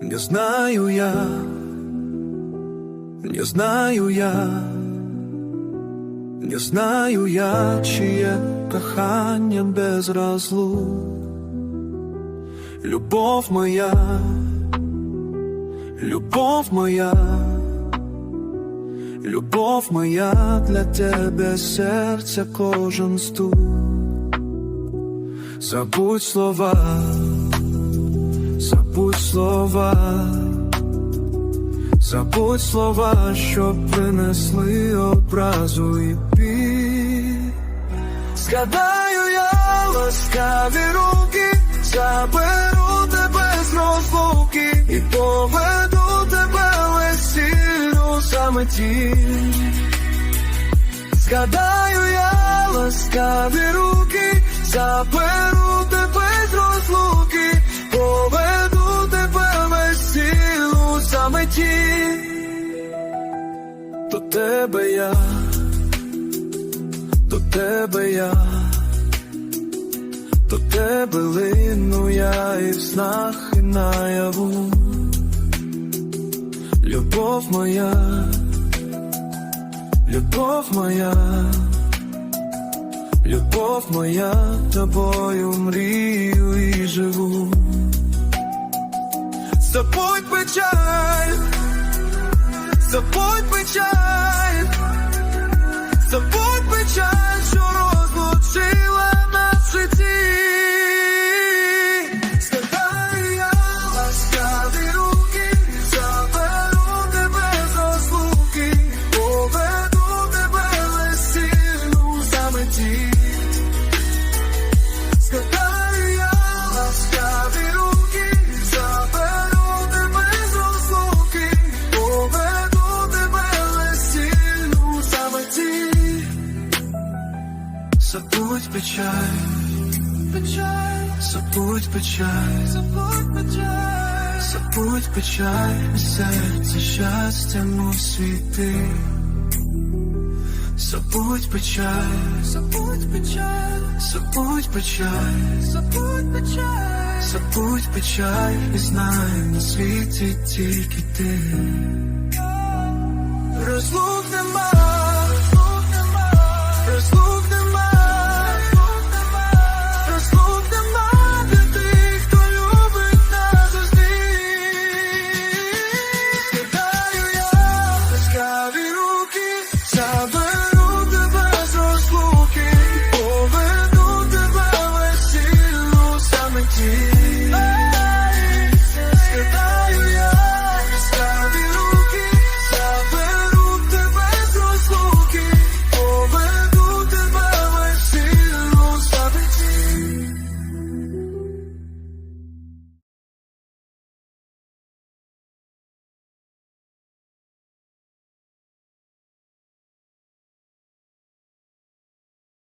Не знаю я, не знаю я, не знаю я, чиє кохання без розлук. Любов моя, любов моя, любов моя для тебе серця кожен стук. Забудь слова, забудь слова, забудь слова, що принесли образу і біль. Згадаю я ласкаві руки, заберу тебе з розлуки і поведу тебе весіллю самоті. Згадаю я ласкаві руки, заберу До тебе я до тебе я, до тебе лину я і в снах, і наяву. Любов моя, любов моя, любов моя, тобою мрію і живу. Забудь печаль, забудь печаль. Забудь Забудь печаль, печаль, забудь печаль, забудь печаль, забудь печаль, серце щастям освіти. Забудь печаль, забудь печаль, забудь печаль, забудь печаль, забудь печаль, і знай на світі тільки ти. Розлук